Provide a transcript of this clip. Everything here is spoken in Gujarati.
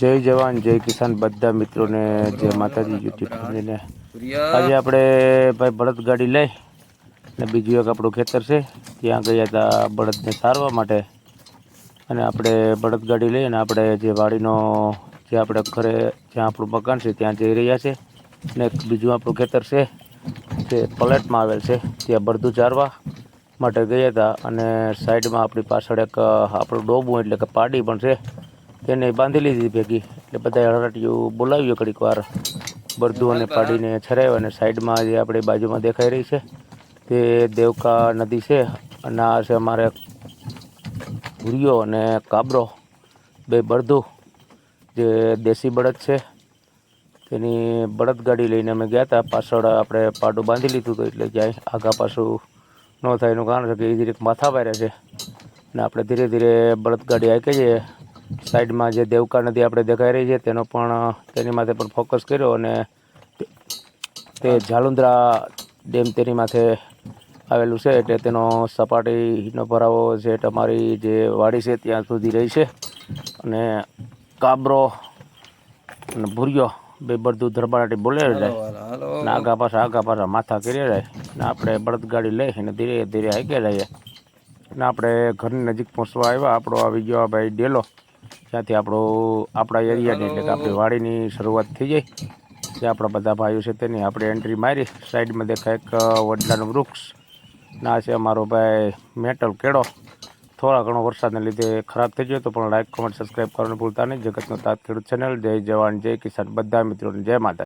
જય જવાન, જય કિસાન. બધા મિત્રોને જય માતાજી યુટ્યુબ આજે આપણે ભાઈ બળદ ગાડી લઈ ને બીજું એક આપણું ખેતર છે. ત્યાં ગયા હતા બળદને સારવા માટે. અને આપણે બળદ ગાડી લઈને આપણે જે વાડીનો જે આપણે ઘરે જ્યાં આપણું મકાન છે ત્યાં જઈ રહ્યા છે. ને એક બીજું આપણું ખેતર છે તે પલેટમાં આવેલ છે. ત્યાં બળદું ચારવા માટે ગયા હતા અને સાઈડમાં આપણી પાછળ એક, આપણું ડોબું એટલે કે પાડી પણ છે. તેને બાંધી લીધી ભેગી. એટલે બધા હળાટીયું બોલાવ્યું ઘડીક વાર. બળદું અને પાડીને છરાવ્યો અને સાઈડમાં જે આપણી બાજુમાં દેખાઈ રહી છે તે દેવકા નદી છે. અને આ છે અમારે ભૂરિયો અને કાબરો. બે બળદું જે દેશી બળદ છે. તેની બળદ ગાડી લઈને અમે ગયા હતા. પાછળ આપણે પાડું બાંધી લીધું હતું એટલે ક્યાંય આગા પાછું ન થાય એનું કારણ છે કે એ રીતે માથા પારે છે. અને આપણે ધીરે ધીરે બળદ ગાડી આંકી છીએ સાઈડમાં જે દેવકા નદી આપણે દેખાઈ રહી છે તેનો પણ તેની માથે પણ ફોકસ કર્યો અને તે- જાલુંદ્રા ડેમ તેની માથે આવેલું છે એટલે તેનો સપાટીનો ભરાવો જે તમારી જે વાડી છે ત્યાં સુધી રહી છે. અને કાબરો અને ભૂરિયો બે બધું ધરબાટી બોલે જાય આગા પાછા આગા પાછા માથા કરી જાય ને આપણે બળદગાડી લઈ અને ધીરે ધીરે હાઈકે જઈએ ને આપણે ઘરની નજીક પહોંચવા આવ્યા. આપણો આવી ગયો ભાઈ ડેલો. ત્યાંથી આપણો આપણા એરિયાની એટલે કે આપણી વાડીની શરૂઆત થઈ જાય. જે આપણા બધા ભાઈઓ છે તેની આપણે એન્ટ્રી મારી. સાઈડમાં દેખાય એક વડલાનું વૃક્ષ. ના છે અમારો ભાઈ મેટલ કેળો. થોડા ઘણો વરસાદને લીધે ખરાબ થઈ ગયો તો પણ લાઈક કોમેન્ટ સબસ્ક્રાઈબ કરવાનું ભૂલતા નહીં. જગતનો તાત ખેડૂત ચેનલ જય જવાન જય કિસાન. બધા મિત્રોને જય માતા